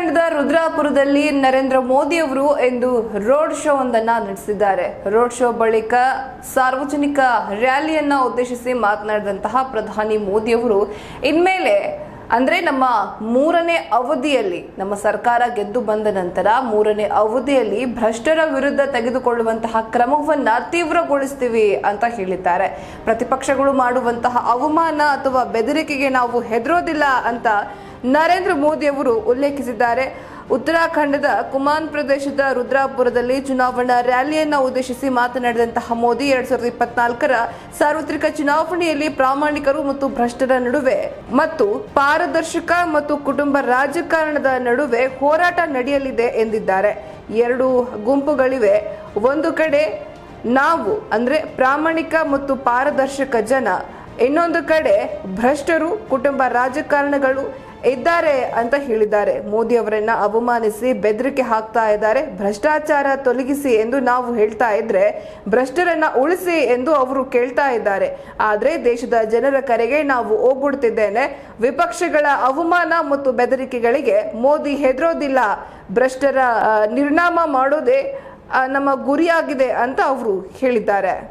ಉತ್ತರಾಖಂಡದ ರುದ್ರಾಪುರದಲ್ಲಿ ನರೇಂದ್ರ ಮೋದಿ ಅವರು ಎಂದು ರೋಡ್ ಶೋ ಒಂದನ್ನ ನಡೆಸಿದ್ದಾರೆ. ರೋಡ್ ಶೋ ಬಳಿಕ ಸಾರ್ವಜನಿಕ ರ್ಯಾಲಿಯನ್ನ ಉದ್ದೇಶಿಸಿ ಮಾತನಾಡಿದಂತಹ ಪ್ರಧಾನಿ ಮೋದಿ ಅವರು, ಇನ್ಮೇಲೆ ಅಂದ್ರೆ ನಮ್ಮ ಮೂರನೇ ಅವಧಿಯಲ್ಲಿ, ನಮ್ಮ ಸರ್ಕಾರ ಗೆದ್ದು ಬಂದ ನಂತರ ಮೂರನೇ ಅವಧಿಯಲ್ಲಿ ಭ್ರಷ್ಟರ ವಿರುದ್ಧ ತೆಗೆದುಕೊಳ್ಳುವಂತಹ ಕ್ರಮವನ್ನ ತೀವ್ರಗೊಳಿಸ್ತೀವಿ ಅಂತ ಹೇಳಿದ್ದಾರೆ. ಪ್ರತಿಪಕ್ಷಗಳು ಮಾಡುವಂತಹ ಅವಮಾನ ಅಥವಾ ಬೆದರಿಕೆಗೆ ನಾವು ಹೆದರೋದಿಲ್ಲ ಅಂತ ನರೇಂದ್ರ ಮೋದಿ ಅವರು ಉಲ್ಲೇಖಿಸಿದ್ದಾರೆ. ಉತ್ತರಾಖಂಡದ ಕುಮಾನ್ ಪ್ರದೇಶದ ರುದ್ರಾಪುರದಲ್ಲಿ ಚುನಾವಣಾ ರ್ಯಾಲಿಯನ್ನು ಉದ್ದೇಶಿಸಿ ಮಾತನಾಡಿದಂತಹ ಮೋದಿ ಎರಡ್ ಸಾವಿರದ ಇಪ್ಪತ್ನಾಲ್ಕರ ಸಾರ್ವತ್ರಿಕ ಚುನಾವಣೆಯಲ್ಲಿ ಪ್ರಾಮಾಣಿಕರು ಮತ್ತು ಭ್ರಷ್ಟರ ನಡುವೆ ಮತ್ತು ಪಾರದರ್ಶಕ ಮತ್ತು ಕುಟುಂಬ ರಾಜಕಾರಣದ ನಡುವೆ ಹೋರಾಟ ನಡೆಯಲಿದೆ ಎಂದಿದ್ದಾರೆ. ಎರಡು ಗುಂಪುಗಳಿವೆ. ಒಂದು ಕಡೆ ನಾವು, ಅಂದ್ರೆ ಪ್ರಾಮಾಣಿಕ ಮತ್ತು ಪಾರದರ್ಶಕ ಜನ. ಇನ್ನೊಂದು ಕಡೆ ಭ್ರಷ್ಟರು, ಕುಟುಂಬ ರಾಜಕಾರಣಗಳು. ಇದ್ದಾರೆ ಅಂತ ಹೇಳಿದ್ದಾರೆ. ಮೋದಿ ಅವರನ್ನ ಅವಮಾನಿಸಿ ಬೆದರಿಕೆ ಹಾಕ್ತಾ ಇದ್ದಾರೆ. ಭ್ರಷ್ಟಾಚಾರ ತೊಲಗಿಸಿ ಎಂದು ನಾವು ಹೇಳ್ತಾ ಇದ್ರೆ ಭ್ರಷ್ಟರನ್ನ ಉಳಿಸಿ ಎಂದು ಅವರು ಕೇಳ್ತಾ ಇದ್ದಾರೆ. ಆದ್ರೆ ದೇಶದ ಜನರ ಕರೆಗೆ ನಾವು ಹೋಗ್ಬಿಡ್ತಿದ್ದೇನೆ. ವಿಪಕ್ಷಗಳ ಅವಮಾನ ಮತ್ತು ಬೆದರಿಕೆಗಳಿಗೆ ಮೋದಿ ಹೆದರೋದಿಲ್ಲ. ಭ್ರಷ್ಟರ ನಿರ್ನಾಮ ಮಾಡೋದೇ ನಮ್ಮ ಗುರಿಯಾಗಿದೆ ಅಂತ ಅವರು ಹೇಳಿದ್ದಾರೆ.